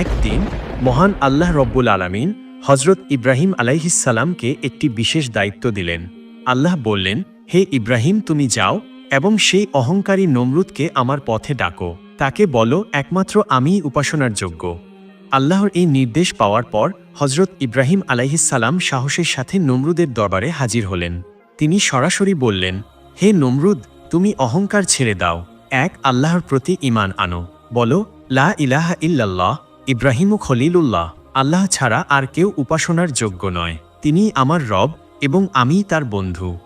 একদিন মহান আল্লাহ রব্বুল আলামিন হজরত ইব্রাহিম আলাইহিসালামকে একটি বিশেষ দায়িত্ব দিলেন। আল্লাহ বললেন, হে ইব্রাহিম, তুমি যাও এবং সেই অহংকারী নমরুদকে আমার পথে ডাকো। তাকে বলো, একমাত্র আমিই উপাসনার যোগ্য। আল্লাহর এই নির্দেশ পাওয়ার পর হজরত ইব্রাহিম আলাইহিসাল্লাম সাহসের সাথে নমরুদের দরবারে হাজির হলেন। তিনি সরাসরি বললেন, হে নমরুদ, তুমি অহংকার ছেড়ে দাও। এক, আল্লাহর প্রতি ইমান আনো। বলো, লা ইলাহা ইল্লাল্লাহ ইব্রাহিমু খলিলুল্লাহ, আল্লাহ ছাড়া আর কেউ উপাসনার যোগ্য নয়। তিনি আমার রব এবং আমি তার বন্ধু।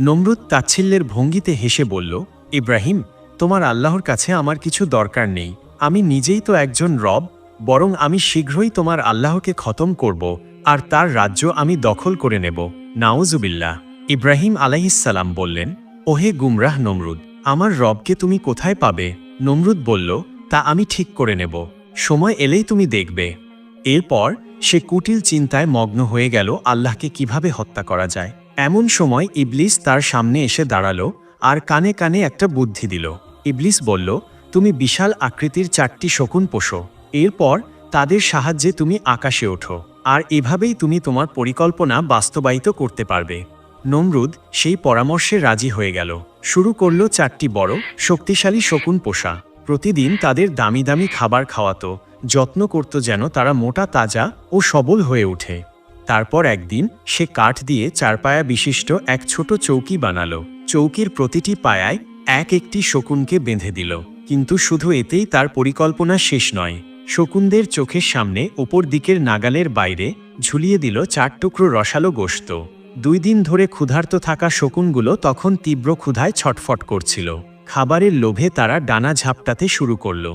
নমরুদ তাচ্ছিল্যের ভঙ্গিতে হেসে বলল, ইব্রাহিম, তোমার আল্লাহর কাছে আমার কিছু দরকার নেই। আমি নিজেই তো একজন রব, বরং আমি শীঘ্রই তোমার আল্লাহকে খতম করব, আর তার রাজ্য আমি দখল করে নেব। নাউজুবিল্লাহ। ইব্রাহিম আলাইহিসাল্লাম বললেন, ওহে গুমরাহ নমরুদ, আমার রবকে তুমি কোথায় পাবে? নমরুদ বলল, তা আমি ঠিক করে নেব। সময় এলেই তুমি দেখবে। এরপর সে কুটিল চিন্তায় মগ্ন হয়ে গেল আল্লাহকে কীভাবে হত্যা করা যায়। এমন সময় ইবলিস তার সামনে এসে দাঁড়াল আর কানে কানে একটা বুদ্ধি দিল। ইবলিস বলল, তুমি বিশাল আকৃতির চারটি শকুন পোষো। এরপর তাদের সাহায্যে তুমি আকাশে ওঠো। আর এভাবেই তুমি তোমার পরিকল্পনা বাস্তবায়িত করতে পারবে। নমরুদ সেই পরামর্শে রাজি হয়ে গেল। শুরু করল চারটি বড়, শক্তিশালী শকুন পোষা। প্রতিদিন তাদের দামি দামি খাবার খাওয়াতো, যত্ন করত যেন তারা মোটা, তাজা ও সবল হয়ে ওঠে। তারপর একদিন সে কাঠ দিয়ে চারপায়া বিশিষ্ট এক ছোট চৌকি বানালো। চৌকির প্রতিটি পায়ায় এক একটি শকুনকে বেঁধে দিল। কিন্তু শুধু এতেই তার পরিকল্পনা শেষ নয়। শকুনদের চোখের সামনে ওপর দিকের নাগালের বাইরে ঝুলিয়ে দিল চার টুকরো রসালো গোশত। দুই দিন ধরে ক্ষুধার্ত থাকা শকুনগুলো তখন তীব্র ক্ষুধায় ছটফট করছিল। খাবারের লোভে তারা ডানা ঝাপটাতে শুরু করল।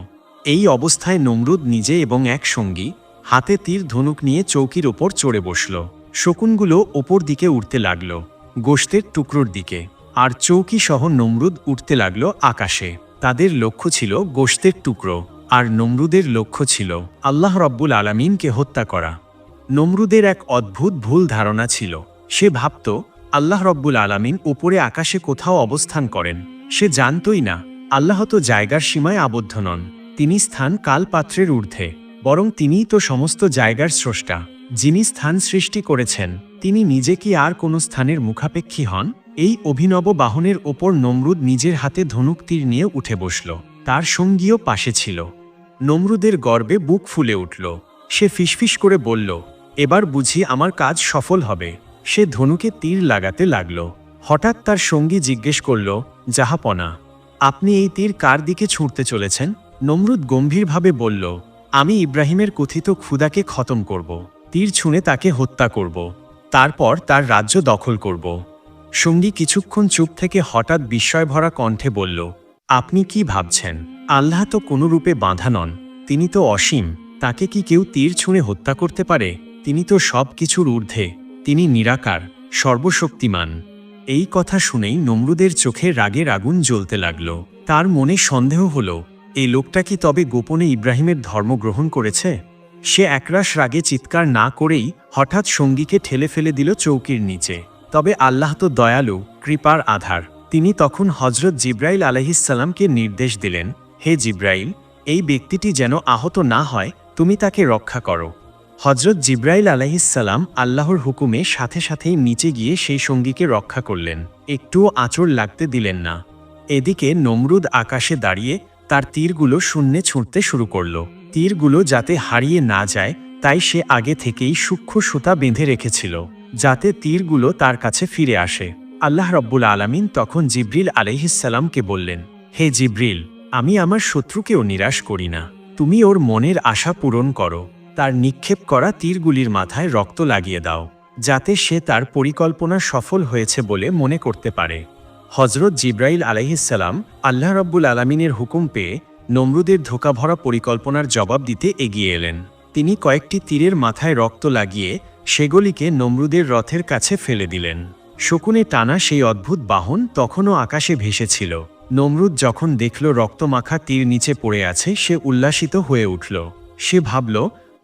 এই অবস্থায় নমরুদ নিজে এবং এক সঙ্গী হাতে তীর ধনুক নিয়ে চৌকির ওপর চড়ে বসল। শকুনগুলো ওপর দিকে উঠতে লাগল গোশতের টুকরোর দিকে, আর চৌকি সহ নমরুদ উঠতে লাগল আকাশে। তাদের লক্ষ্য ছিল গোশতের টুকরো, আর নমরুদের লক্ষ্য ছিল আল্লাহ রব্বুল আলামিনকে হত্যা করা। নমরুদের এক অদ্ভুত ভুল ধারণা ছিল। সে ভাবত, আল্লাহ রব্বুল আলামিন উপরে আকাশে কোথাও অবস্থান করেন সে জানতই না, আল্লাহ তো জায়গার সীমায় আবদ্ধ নন, তিনি স্থান কালপাত্রের ঊর্ধ্বে, বরং তিনিই তো সমস্ত জায়গার স্রষ্টা, যিনি স্থান সৃষ্টি করেছেন, তিনি নিজে কি আর কোনো স্থানের মুখাপেক্ষী হন? এই অভিনব বাহনের ওপর নমরুদ নিজের হাতে ধনুক তীর নিয়ে উঠে বসল, তার সঙ্গীও পাশে ছিল। নমরুদের গর্বে বুক ফুলে উঠল, সে ফিসফিস করে বলল, এবার বুঝি আমার কাজ সফল হবে। সে ধনুকে তীর লাগাতে লাগল। হঠাৎ তার সঙ্গী জিজ্ঞেস করল, জাহাপনা, আপনি এই তীর কার দিকে ছুঁড়তে চলেছেন? নমরুদ গম্ভীরভাবে বলল, আমি ইব্রাহিমের কথিত ক্ষুদাকে খতম করব, তীর ছুঁড়ে তাকে হত্যা করব, তারপর তার রাজ্য দখল করব। সঙ্গী কিছুক্ষণ চুপ থেকে হঠাৎ বিস্ময় ভরা কণ্ঠে বলল, আপনি কি ভাবছেন? আল্লাহ তো কোনো রূপে বাঁধা নন, তিনি তো অসীম, তাকে কি কেউ তীর ছুঁড়ে হত্যা করতে পারে? তিনি তো সব কিছুর ঊর্ধ্বে, তিনি নিরাকার, সর্বশক্তিমান। এই কথা শুনেই নমরুদের চোখে রাগের আগুন জ্বলতে লাগল। তার মনে সন্দেহ হল এই লোকটা কি তবে গোপনে ইব্রাহিমের ধর্ম গ্রহণ করেছে? সে একরাশ রাগে চিৎকার না করেই হঠাৎ সঙ্গীকে ঠেলে ফেলে দিল চৌকির নিচে। তবে আল্লাহ তো দয়ালু, কৃপার আধার। তিনি তখন হজরত জিব্রাইল আলহিসাল্লামকে নির্দেশ দিলেন, হে জিব্রাইল, এই ব্যক্তিটি যেন আহত না হয়, তুমি তাকে রক্ষা করো। হজরত জিব্রাইল আলাইহিসাল্লাম আল্লাহর হুকুমে সাথে সাথেই নিচে গিয়ে সেই সঙ্গীকে রক্ষা করলেন। একটুও আঁচড় লাগতে দিলেন না। এদিকে নমরুদ আকাশে দাঁড়িয়ে তার তীরগুলো শূন্যে ছুঁড়তে শুরু করল। তীরগুলো যাতে হারিয়ে না যায়, তাই সে আগে থেকেই সূক্ষ্ম সুতা বেঁধে রেখেছিল, যাতে তীরগুলো তার কাছে ফিরে আসে। আল্লাহ রব্বুল আলামিন তখন জিব্রিল আলাইহিসাল্লামকে বললেন, হে জিব্রিল, আমি আমার শত্রুকেও নিরাশ করি না। তুমি ওর মনের আশা পূরণ করো। তার নিক্ষেপ করা তীরগুলির মাথায় রক্ত লাগিয়ে দাও, যাতে সে তার পরিকল্পনা সফল হয়েছে বলে মনে করতে পারে। হজরত জিব্রাইল আলাইহিসাল্লাম আল্লাহ রব্বুল আলমিনের হুকুম পেয়ে নমরুদের ধোকাভরা পরিকল্পনার জবাব দিতে এগিয়ে এলেন। তিনি কয়েকটি তীরের মাথায় রক্ত লাগিয়ে সেগুলিকে নমরুদের রথের কাছে ফেলে দিলেন। শকুনে টানা সেই অদ্ভুত বাহন তখনও আকাশে ভেসেছিল। নমরুদ যখন দেখল রক্তমাখা তীর নিচে পড়ে আছে, সে উল্লাসিত হয়ে উঠল। সে ভাবল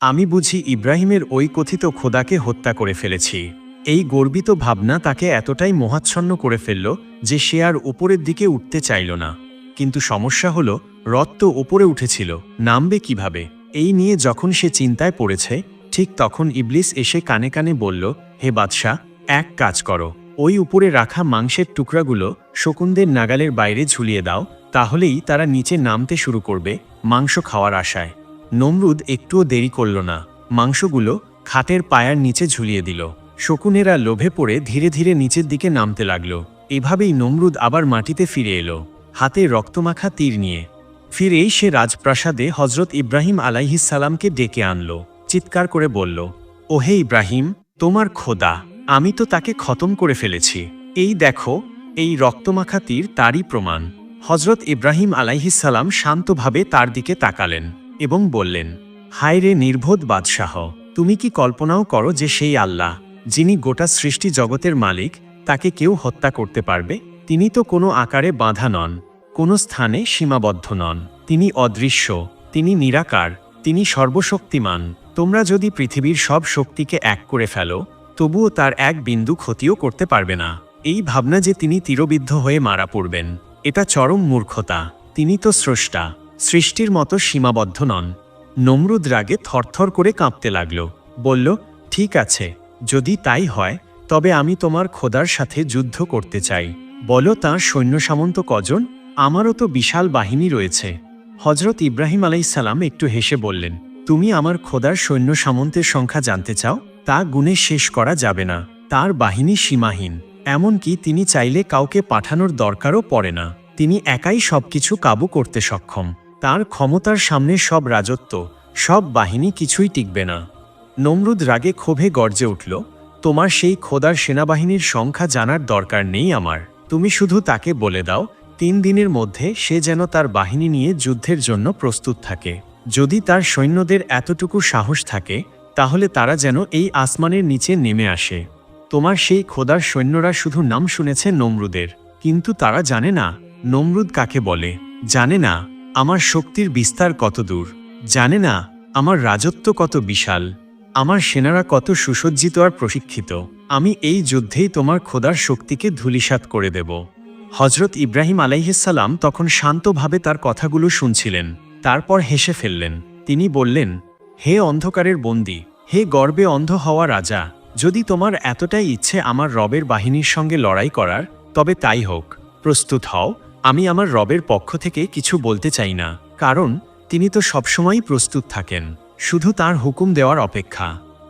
আমি বুঝি ইব্রাহিমের ওই কথিত খোদাকে হত্যা করে ফেলেছি। এই গর্বিত ভাবনা তাকে এতটাই মোহাচ্ছন্ন করে ফেলল যে সে আর উপরের দিকে উঠতে চাইল না। কিন্তু সমস্যা হল, রথ তো ওপরে উঠেছিল, নামবে কীভাবে? এই নিয়ে যখন সে চিন্তায় পড়েছে, ঠিক তখন ইবলিস এসে কানে কানে বলল, হে বাদশাহ, এক কাজ করো। ওই উপরে রাখা মাংসের টুকরাগুলো শকুনদের নাগালের বাইরে ঝুলিয়ে দাও, তাহলেই তারা নিচে নামতে শুরু করবে মাংস খাওয়ার আশায়। নমরুদ একটুও দেরি করল না। মাংসগুলো খাটের পায়ার নিচে ঝুলিয়ে দিল। শকুনেরা লোভে পড়ে ধীরে ধীরে নিচের দিকে নামতে লাগল। এভাবেই নমরুদ আবার মাটিতে ফিরে এলো। হাতে রক্তমাখা তীর নিয়ে। ফিরেই সে রাজপ্রাসাদে হজরত ইব্রাহিম আলাইহিসালামকে ডেকে আনল। চিৎকার করে বলল, ওহে ইব্রাহিম, তোমার খোদা, আমি তো তাকে খতম করে ফেলেছি। এই দেখো, এই রক্তমাখা তীর তারই প্রমাণ। হজরত ইব্রাহিম আলাইহিসাল্লাম শান্তভাবে তার দিকে তাকালেন। এবং বললেন, হায় রে নির্বোধ বাদশাহ, তুমি কি কল্পনাও করো যে সেই আল্লাহ, যিনি গোটা সৃষ্টি জগতের মালিক, তাকে কেউ হত্যা করতে পারবে? তিনি তো কোনো আকারে বাঁধা নন, কোনো স্থানে সীমাবদ্ধ নন। তিনি অদৃশ্য, তিনি নিরাকার, তিনি সর্বশক্তিমান। তোমরা যদি পৃথিবীর সব শক্তিকে এক করে ফেলো, তবুও তার এক বিন্দু ক্ষতিও করতে পারবে না। এই ভাবনা যে তিনি তীরবিদ্ধ হয়ে মারা পড়বেন, এটা চরম মূর্খতা। তিনি তো স্রষ্টা। সৃষ্টির মতো সীমাবদ্ধ নন। নমরুদ রাগে থরথর করে কাঁপতে লাগল। বলল, ঠিক আছে, যদি তাই হয়, তবে আমি তোমার খোদার সাথে যুদ্ধ করতে চাই। বলো, তাঁর সৈন্য সামন্ত কজন? আমারও তো বিশাল বাহিনী রয়েছে। হজরত ইব্রাহিম আলাইসাল্লাম একটু হেসে বললেন, তুমি আমার খোদার সৈন্য সামন্তের সংখ্যা জানতে চাও? তা গুণে শেষ করা যাবে না। তার বাহিনী সীমাহীন। এমনকি তিনি চাইলে কাউকে পাঠানোর দরকারও পড়ে না। তিনি একাই সবকিছু কাবু করতে সক্ষম। তার ক্ষমতার সামনে সব রাজত্ব, সব বাহিনী কিছুই টিকবে না। নমরুদ রাগে ক্ষোভে গর্জে উঠল, তোমার সেই খোদার সেনাবাহিনীর সংখ্যা জানার দরকার নেই আমার। তুমি শুধু তাকে বলে দাও, তিন দিনের মধ্যে সে যেন তার বাহিনী নিয়ে যুদ্ধের জন্য প্রস্তুত থাকে। যদি তার সৈন্যদের এতটুকু সাহস থাকে, তাহলে তারা যেন এই আসমানের নিচে নেমে আসে। তোমার সেই খোদার সৈন্যরা শুধু নাম শুনেছে নমরুদের, কিন্তু তারা জানে না, নমরুদ কাকে বলে? জানে না। আমার শক্তির বিস্তার কত দূর? জানে না, আমার রাজত্ব কত বিশাল। আমার সেনারা কত সুসজ্জিত আর প্রশিক্ষিত। আমি এই যুদ্ধেই তোমার খোদার শক্তিকে ধূলিসাৎ করে দেব। হজরত ইব্রাহিম আলাইহিসাল্লাম তখন শান্তভাবে তার কথাগুলো শুনছিলেন। তারপর হেসে ফেললেন। তিনি বললেন, হে অন্ধকারের বন্দী, হে গর্বে অন্ধ হওয়া রাজা, যদি তোমার এতটাই ইচ্ছে আমার রবের বাহিনীর সঙ্গে লড়াই করার, তবে তাই হোক। প্রস্তুত হও আমি আমার রবের পক্ষ থেকে কিছু বলতে চাই না, কারণ তিনি তো সবসময়ই প্রস্তুত থাকেন। শুধু তার হুকুম দেওয়ার অপেক্ষা।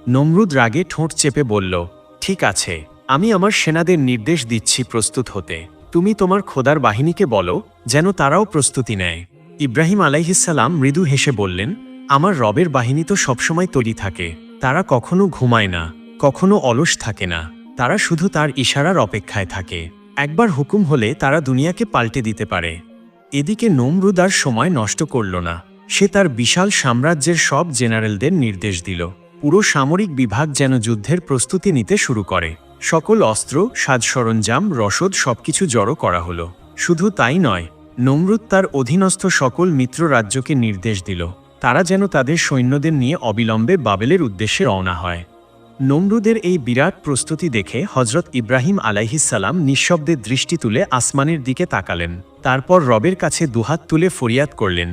নমরুদ রাগে ঠোঁট চেপে বলল, ঠিক আছে, আমি আমার সেনাদের নির্দেশ দিচ্ছি প্রস্তুত হতে। তুমি তোমার খোদার বাহিনীকে বলো, যেন তারাও প্রস্তুতি নেয়। ইব্রাহিম আলাইহিসাল্লাম মৃদু হেসে বললেন, আমার রবের বাহিনী তো সবসময় তৈরি থাকে। তারা কখনো ঘুমায় না, কখনো অলস থাকে না। তারা শুধু তার ইশারার অপেক্ষায় থাকে। একবার হুকুম হলে তারা দুনিয়াকে পাল্টে দিতে পারে। এদিকে নমরুদ আর সময় নষ্ট করল না। সে তার বিশাল সাম্রাজ্যের সব জেনারেলদের নির্দেশ দিল। পুরো সামরিক বিভাগ যেন যুদ্ধের প্রস্তুতি নিতে শুরু করে। সকল অস্ত্র সাজ সরঞ্জাম রসদ সবকিছু জড়ো করা হলো। শুধু তাই নয়, নমরুদ তার অধীনস্থ সকল মিত্র রাজ্যকে নির্দেশ দিল। তারা যেন তাদের সৈন্যদের নিয়ে অবিলম্বে বাবেলের উদ্দেশ্যে রওনা হয়। নমরুদের এই বিরাট প্রস্তুতি দেখে হজরত ইব্রাহিম আলাইহিসাল্লাম নিঃশব্দে দৃষ্টি তুলে আসমানের দিকে তাকালেন। তারপর রবের কাছে দুহাত তুলে ফরিয়াদ করলেন,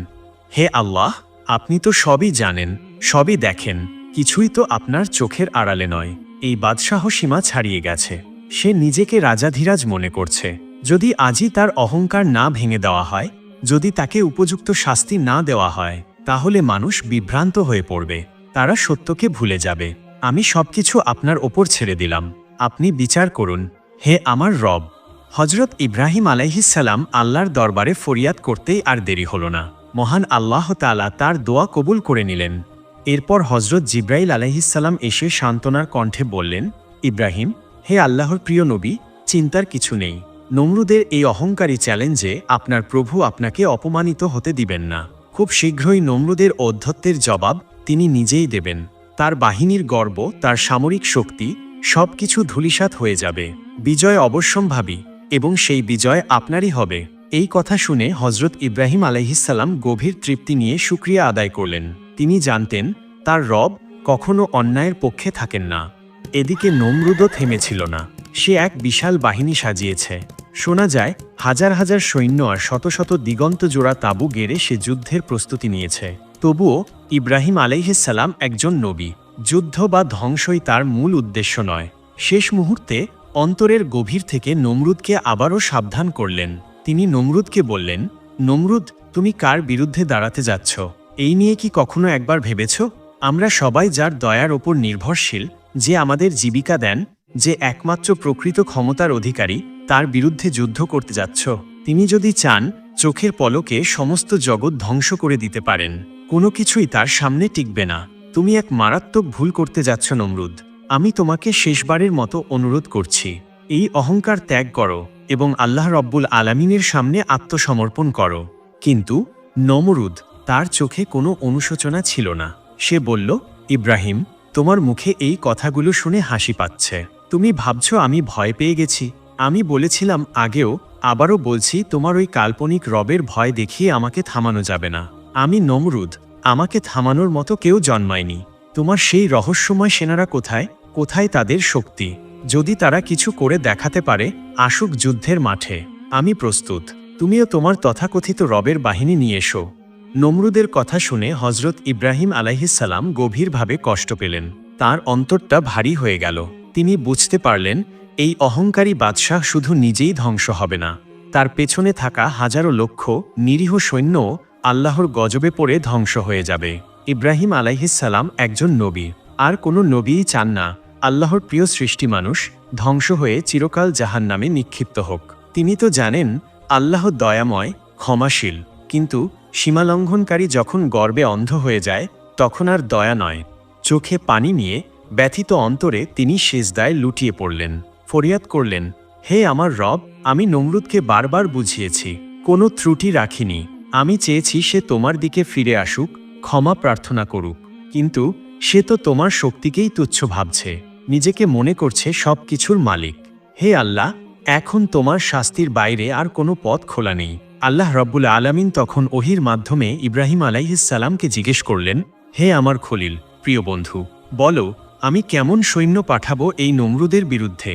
হে আল্লাহ, আপনি তো সবই জানেন, সবই দেখেন, কিছুই তো আপনার চোখের আড়ালে নয়। এই বাদশাহ সীমা ছাড়িয়ে গেছে। সে নিজেকে রাজাধীরাজ মনে করছে। যদি আজই তার অহংকার না ভেঙে দেওয়া হয়, যদি তাকে উপযুক্ত শাস্তি না দেওয়া হয়, তাহলে মানুষ বিভ্রান্ত হয়ে পড়বে, তারা সত্যকে ভুলে যাবে। আমি সবকিছু আপনার ওপর ছেড়ে দিলাম। আপনি বিচার করুন। হে আমার রব হজরত ইব্রাহিম আলাইহিসাল্লাম আল্লাহর দরবারে ফরিয়াদ করতেই আর দেরি হল না। মহান আল্লাহ তালা তার দোয়া কবুল করে নিলেন। এরপর হজরত জিব্রাইল আলাইহিসাল্লাম এসে সান্ত্বনার কণ্ঠে বললেন, ইব্রাহিম, হে আল্লাহর প্রিয় নবী, চিন্তার কিছু নেই। নমরুদের এই অহংকারী চ্যালেঞ্জে আপনার প্রভু আপনাকে অপমানিত হতে দিবেন না। খুব শীঘ্রই নমরুদের অধ্যত্বের জবাব তিনি নিজেই দেবেন। তার বাহিনীর গর্ব, তার সামরিক শক্তি, সবকিছু ধূলিসাৎ হয়ে যাবে। বিজয় অবশ্যম্ভাবী, এবং সেই বিজয় আপনারই হবে। এই কথা শুনে হজরত ইব্রাহিম আলাইহিসাল্লাম গভীর তৃপ্তি নিয়ে সুক্রিয়া আদায় করলেন। তিনি জানতেন, তার রব কখনো অন্যায়ের পক্ষে থাকেন না। এদিকে নমরুদও থেমেছিল না। সে এক বিশাল বাহিনী সাজিয়েছে। শোনা যায়, হাজার হাজার সৈন্য আর শত শত দিগন্ত জোড়া তাঁবু গেড়ে সে যুদ্ধের প্রস্তুতি নিয়েছে। তবুও ইব্রাহিম আলাইহিসাল্লাম একজন নবী। যুদ্ধ বা ধ্বংসই তার মূল উদ্দেশ্য নয়। শেষ মুহূর্তে অন্তরের গভীর থেকে নমরুদকে আবারও সাবধান করলেন। তিনি নমরুদকে বললেন, নমরুদ, তুমি কার বিরুদ্ধে দাঁড়াতে যাচ্ছ? এই নিয়ে কি কখনো একবার ভেবেছ? আমরা সবাই যার দয়ার ওপর নির্ভরশীল, যে আমাদের জীবিকা দেন, যে একমাত্র প্রকৃত ক্ষমতার অধিকারী, তার বিরুদ্ধে যুদ্ধ করতে যাচ্ছ। তিনি যদি চান, চোখের পলকে সমস্ত জগৎ ধ্বংস করে দিতে পারেন। কোনো কিছুই তার সামনে টিকবে না। তুমি এক মারাত্মক ভুল করতে যাচ্ছ, নমরুদ। আমি তোমাকে শেষবারের মতো অনুরোধ করছি। এই অহংকার ত্যাগ করো এবং আল্লাহ রব্বুল আলামিনের সামনে আত্মসমর্পণ করো। কিন্তু নমরুদ, তার চোখে কোনো অনুশোচনা ছিল না। সে বলল, ইব্রাহিম, তোমার মুখে এই কথাগুলো শুনে হাসি পাচ্ছে। তুমি ভাবছ আমি ভয় পেয়ে গেছি। আমি বলেছিলাম আগেও, আবারও বলছি তোমার ওই কাল্পনিক রবের ভয় দেখিয়ে আমাকে থামানো যাবে না। আমি নমরুদ, আমাকে থামানোর মতো কেউ জন্মায়নি। তোমার সেই রহস্যময় সেনারা কোথায়? কোথায় তাদের শক্তি? যদি তারা কিছু করে দেখাতে পারে, আসুক যুদ্ধের মাঠে। আমি প্রস্তুত। তুমিও তোমার তথাকথিত রবের বাহিনী নিয়ে এসো। নমরুদের কথা শুনে হজরত ইব্রাহিম আলাইহিসাল্লাম গভীরভাবে কষ্ট পেলেন। তার অন্তরটা ভারী হয়ে গেল। তিনি বুঝতে পারলেন, এই অহংকারী বাদশাহ শুধু নিজেই ধ্বংস হবে না। তার পেছনে থাকা হাজারো লক্ষ নিরীহ সৈন্য আল্লাহর গজবে পড়ে ধ্বংস হয়ে যাবে। ইব্রাহিম আলাইহিসাল্লাম একজন নবী। আর কোনো নবীই চান না। আল্লাহর প্রিয় সৃষ্টি মানুষ ধ্বংস হয়ে চিরকাল জাহান নামে নিক্ষিপ্ত হোক। তিনি তো জানেন, আল্লাহ দয়াময়, ক্ষমাশীল। কিন্তু সীমালঙ্ঘনকারী যখন গর্বে অন্ধ হয়ে যায়, তখন আর দয়া নয়। চোখে পানি নিয়ে ব্যথিত অন্তরে তিনি সেজদায় লুটিয়ে পড়লেন। ফরিয়াদ করলেন, হে আমার রব, আমি নমরুদকে বারবার বুঝিয়েছি। কোনো ত্রুটি রাখিনি। আমি চেয়েছি সে তোমার দিকে ফিরে আসুক, ক্ষমা প্রার্থনা করুক। কিন্তু সে তো তোমার শক্তিকেই তুচ্ছ ভাবছে, নিজেকে মনে করছে সব কিছুর মালিক। হে আল্লাহ, এখন তোমার শাস্তির বাইরে আর কোনো পথ খোলা নেই। আল্লাহ রব্বুল আলামিন তখন ওহির মাধ্যমে ইব্রাহিম আলাইহিসাল্লামকে জিজ্ঞেস করলেন, হে আমার খলিল, প্রিয় বন্ধু, বলো, আমি কেমন সৈন্য পাঠাবো এই নমরুদের বিরুদ্ধে?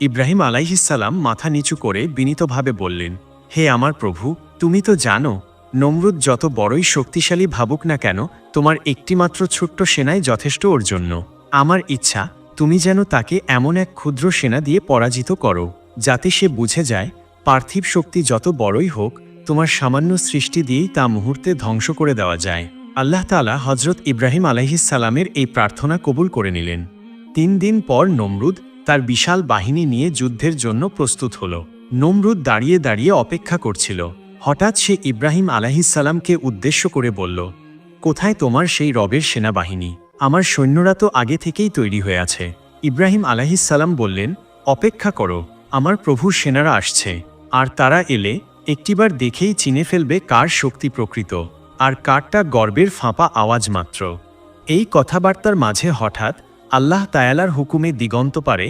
ইব্রাহিম আলাইহিসাল্লাম মাথা নিচু করে বিনীতভাবে বললেন, হে আমার প্রভু, তুমি তো জানো নমরুদ যত বড়ই শক্তিশালী ভাবুক না কেন, তোমার একটিমাত্র ছোট্ট সেনাই যথেষ্ট ওর জন্য। আমার ইচ্ছা, তুমি যেন তাকে এমন এক ক্ষুদ্র সেনা দিয়ে পরাজিত করো, যাতে সে বুঝে যায়, পার্থিব শক্তি যত বড়ই হোক, তোমার সামান্য সৃষ্টি দিয়েই তা মুহূর্তে ধ্বংস করে দেওয়া যায়। আল্লাহ তালা হজরত ইব্রাহিম আলাইহিসালামের এই প্রার্থনা কবুল করে নিলেন। তিন দিন পর নমরুদ তার বিশাল বাহিনী নিয়ে যুদ্ধের জন্য প্রস্তুত হল। নমরুদ দাঁড়িয়ে দাঁড়িয়ে অপেক্ষা করছিল। হঠাৎ সে ইব্রাহিম আলাহিসাল্লামকে উদ্দেশ্য করে বলল, কোথায় তোমার সেই রবের সেনাবাহিনী? আমার সৈন্যরা তো আগে থেকেই তৈরি হয়ে আছে। ইব্রাহিম আলাহিসাল্লাম বললেন, অপেক্ষা করো, আমার প্রভুর সেনারা আসছে, আর তারা এলে একটিবার দেখেই চিনে ফেলবে কার শক্তি প্রকৃত, আর কারটা গর্বের ফাঁপা আওয়াজ মাত্র। এই কথাবার্তার মাঝে হঠাৎ আল্লাহ তায়ালার হুকুমে দিগন্ত পারে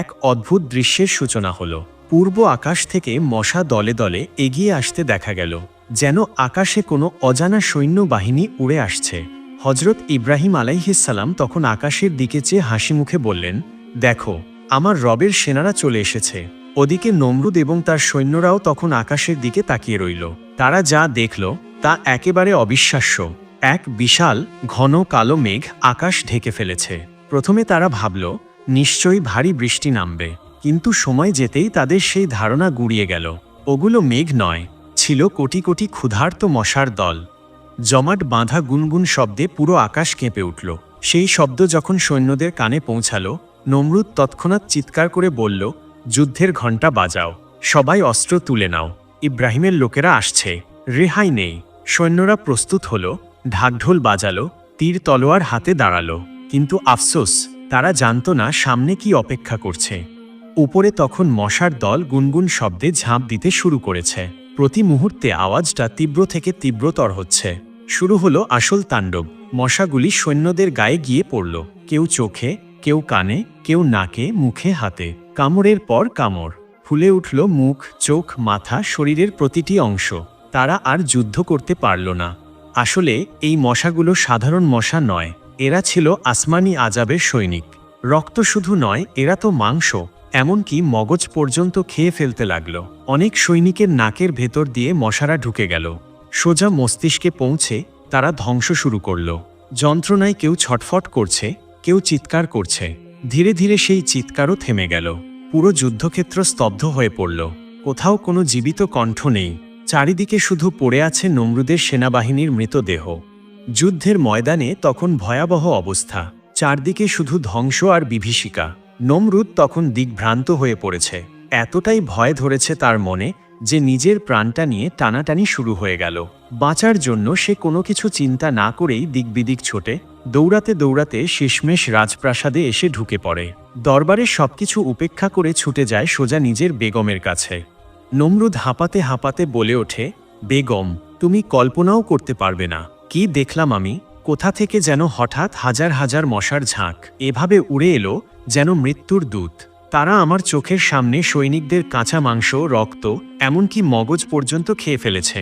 এক অদ্ভুত দৃশ্যের সূচনা হল। পূর্ব আকাশ থেকে মশা দলে দলে এগিয়ে আসতে দেখা গেল, যেন আকাশে কোনো অজানা সৈন্য বাহিনী উড়ে আসছে। হজরত ইব্রাহিম আলাইহিসাল্লাম তখন আকাশের দিকে চেয়ে হাসি মুখে বললেন, দেখো, আমার রবের সেনারা চলে এসেছে। ওদিকে নমরুদ এবং তার সৈন্যরাও তখন আকাশের দিকে তাকিয়ে রইল। তারা যা দেখল, তা একেবারে অবিশ্বাস্য। এক বিশাল, ঘন, কালো মেঘ আকাশ ঢেকে ফেলেছে। প্রথমে তারা ভাবল, নিশ্চয়ই ভারী বৃষ্টি নামবে। কিন্তু সময় যেতেই তাদের সেই ধারণা গুড়িয়ে গেল। ওগুলো মেঘ নয়, ছিল কোটি কোটি ক্ষুধার্ত মশার দল। জমাট বাঁধা গুনগুন শব্দে পুরো আকাশ কেঁপে উঠল। সেই শব্দ যখন সৈন্যদের কানে পৌঁছালো, নমরুদ তৎক্ষণাৎ চিৎকার করে বলল, যুদ্ধের ঘণ্টা বাজাও, সবাই অস্ত্র তুলে নাও, ইব্রাহিমের লোকেরা আসছে, রেহাই নেই। সৈন্যরা প্রস্তুত হল, ঢাকঢোল বাজালো, তীর তলোয়ার হাতে দাঁড়াল। কিন্তু আফসোস, তারা জানত না সামনে কি অপেক্ষা করছে। উপরে তখন মশার দল গুনগুন শব্দে ঝাঁপ দিতে শুরু করেছে। প্রতি মুহূর্তে আওয়াজটা তীব্র থেকে তীব্রতর হচ্ছে। শুরু হলো আসল তাণ্ডব। মশাগুলি সৈন্যদের গায়ে গিয়ে পড়ল। কেউ চোখে, কেউ কানে, কেউ নাকে, মুখে, হাতে। কামড়ের পর কামড়। ফুলে উঠল মুখ, চোখ, মাথা, শরীরের প্রতিটি অংশ। তারা আর যুদ্ধ করতে পারল না। আসলে এই মশাগুলো সাধারণ মশা নয়। এরা ছিল আসমানি আজাবের সৈনিক। রক্ত শুধু নয়, এরা তো মাংস। এমনকি মগজ পর্যন্ত খেয়ে ফেলতে লাগল। অনেক সৈনিকের নাকের ভেতর দিয়ে মশারা ঢুকে গেল। সোজা মস্তিষ্কে পৌঁছে তারা ধ্বংস শুরু করল। যন্ত্রণায় কেউ ছটফট করছে, কেউ চিৎকার করছে। ধীরে ধীরে সেই চিৎকারও থেমে গেল। পুরো যুদ্ধক্ষেত্র স্তব্ধ হয়ে পড়ল। কোথাও কোনো জীবিত কণ্ঠ নেই। চারিদিকে শুধু পড়ে আছে নমরুদের সেনাবাহিনীর মৃতদেহ। যুদ্ধের ময়দানে তখন ভয়াবহ অবস্থা। চারদিকে শুধু ধ্বংস আর বিভীষিকা। নমরুদ তখন দিগ্ভ্রান্ত হয়ে পড়েছে। এতটাই ভয় ধরেছে তার মনে যে নিজের প্রাণটা নিয়ে টানাটানি শুরু হয়ে গেল। বাঁচার জন্য সে কোনো কিছু চিন্তা না করেই দিকবিদিক ছোটে দৌড়াতে দৌড়াতে শেষমেশ রাজপ্রাসাদে এসে ঢুকে পড়ে। দরবারে সবকিছু উপেক্ষা করে ছুটে যায় সোজা নিজের বেগমের কাছে। নমরুদ হাঁপাতে হাঁপাতে বলে ওঠে, বেগম, তুমি কল্পনাও করতে পারবে না। কি দেখলাম আমি? কোথা থেকে যেন হঠাৎ হাজার হাজার মশার ঝাঁক এভাবে উড়ে এলো, যেন মৃত্যুর দূত। তারা আমার চোখের সামনে সৈনিকদের কাঁচা মাংস, রক্ত, এমনকি মগজ পর্যন্ত খেয়ে ফেলেছে।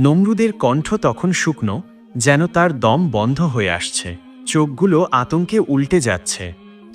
নমরুদের কণ্ঠ তখন শুকনো, যেন তার দম বন্ধ হয়ে আসছে। চোখগুলো আতঙ্কে উল্টে যাচ্ছে।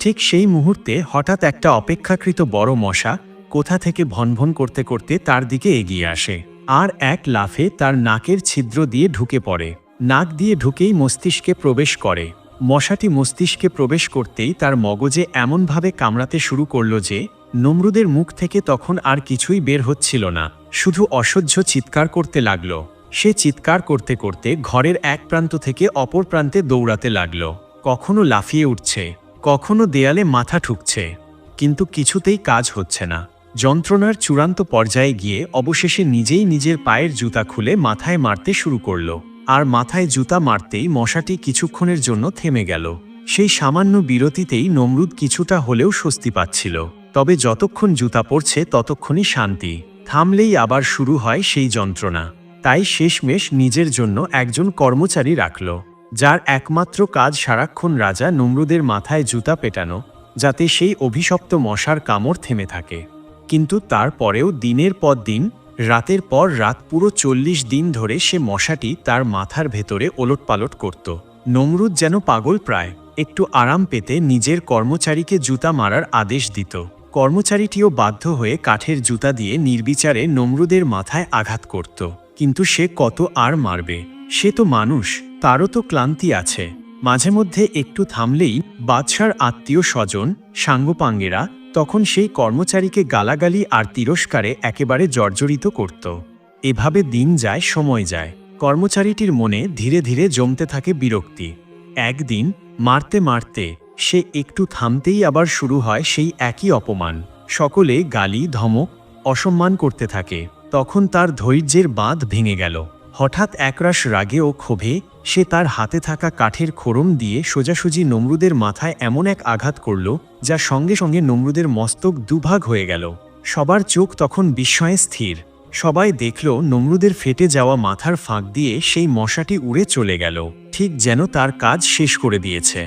ঠিক সেই মুহূর্তে হঠাৎ একটা অপেক্ষাকৃত বড় মশা কোথা থেকে ভনভন করতে করতে তার দিকে এগিয়ে আসে, আর এক লাফে তার নাকের ছিদ্র দিয়ে ঢুকে পড়ে। নাক দিয়ে ঢুকেই মস্তিষ্কে প্রবেশ করে। মশাটি মস্তিষ্কে প্রবেশ করতেই তার মগজে এমনভাবে কামড়াতে শুরু করল যে, নমরুদের মুখ থেকে তখন আর কিছুই বের হচ্ছিল না। শুধু অসহ্য চিৎকার করতে লাগল। সে চিৎকার করতে করতে ঘরের এক প্রান্ত থেকে অপর প্রান্তে দৌড়াতে লাগল। কখনো লাফিয়ে উঠছে, কখনো দেয়ালে মাথা ঠুকছে। কিন্তু কিছুতেই কাজ হচ্ছে না। যন্ত্রণার চূড়ান্ত পর্যায়ে গিয়ে অবশেষে নিজেই নিজের পায়ের জুতা খুলে মাথায় মারতে শুরু করল। আর মাথায় জুতা মারতেই মশাটি কিছুক্ষণের জন্য থেমে গেল। সেই সামান্য বিরতিতেই নমরুদ কিছুটা হলেও স্বস্তি পাচ্ছিল। তবে যতক্ষণ জুতা পড়ছে, ততক্ষণই শান্তি। থামলেই আবার শুরু হয় সেই যন্ত্রণা। তাই শেষমেশ নিজের জন্য একজন কর্মচারী রাখল, যার একমাত্র কাজ সারাক্ষণ রাজা নমরুদের মাথায় জুতা পেটানো, যাতে সেই অভিশপ্ত মশার কামড় থেমে থাকে। কিন্তু তারপরেও দিনের পর দিন রাতের পর রাত পুরো চল্লিশ দিন ধরে সে মশাটি তার মাথার ভেতরে ওলটপালট করত। নমরুদ যেন পাগল প্রায়। একটু আরাম পেতে নিজের কর্মচারীকে জুতা মারার আদেশ দিত। কর্মচারীটিও বাধ্য হয়ে কাঠের জুতা দিয়ে নির্বিচারে নমরুদের মাথায় আঘাত করত। কিন্তু সে কত আর মারবে? সে তো মানুষ, তারও তো ক্লান্তি আছে। মাঝে মধ্যে একটু থামলেই বাদশার আত্মীয় স্বজন, সাঙ্গপাঙ্গেরা তখন সেই কর্মচারীকে গালাগালি আর তিরস্কারে একেবারে জর্জরিত করত। এভাবে দিন যায়, সময় যায়। কর্মচারীটির মনে ধীরে ধীরে জমতে থাকে বিরক্তি। একদিন, মারতে মারতে, সে একটু থামতেই আবার শুরু হয় সেই একই অপমান। সকলে গালি, ধমক, অসম্মান করতে থাকে। তখন তার ধৈর্যের বাঁধ ভেঙে গেল। হঠাৎ একরাশ রাগে ও ক্ষোভে সে তার হাতে থাকা কাঠের খোরম দিয়ে সোজাসুজি নমরুদের মাথায় এমন এক আঘাত করল, যা সঙ্গে সঙ্গে নমরুদের মস্তক দুভাগ হয়ে গেল। সবার চোখ তখন বিস্ময়ে স্থির। সবাই দেখল নমরুদের ফেটে যাওয়া মাথার ফাঁক দিয়ে সেই মশাটি উড়ে চলে গেল, ঠিক যেন তার কাজ শেষ করে দিয়েছে।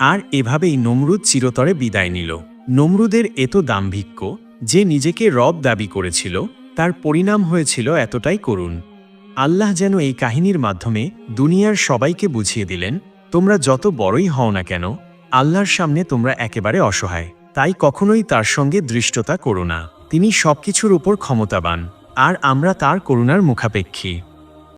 আর এভাবেই নমরুদ চিরতরে বিদায় নিল। নমরুদের এত দাম্ভিক্য, যে নিজেকে রব দাবি করেছিল, তার পরিণাম হয়েছিল এতটাই করুণ। আল্লাহ যেন এই কাহিনীর মাধ্যমে দুনিয়ার সবাইকে বুঝিয়ে দিলেন, তোমরা যত বড়ই হও না কেন, আল্লাহর সামনে তোমরা একেবারে অসহায়। তাই কখনোই তার সঙ্গে দৃষ্টতা করো না। তিনি সবকিছুর উপর ক্ষমতাবান, আর আমরা তার করুণার মুখাপেক্ষী।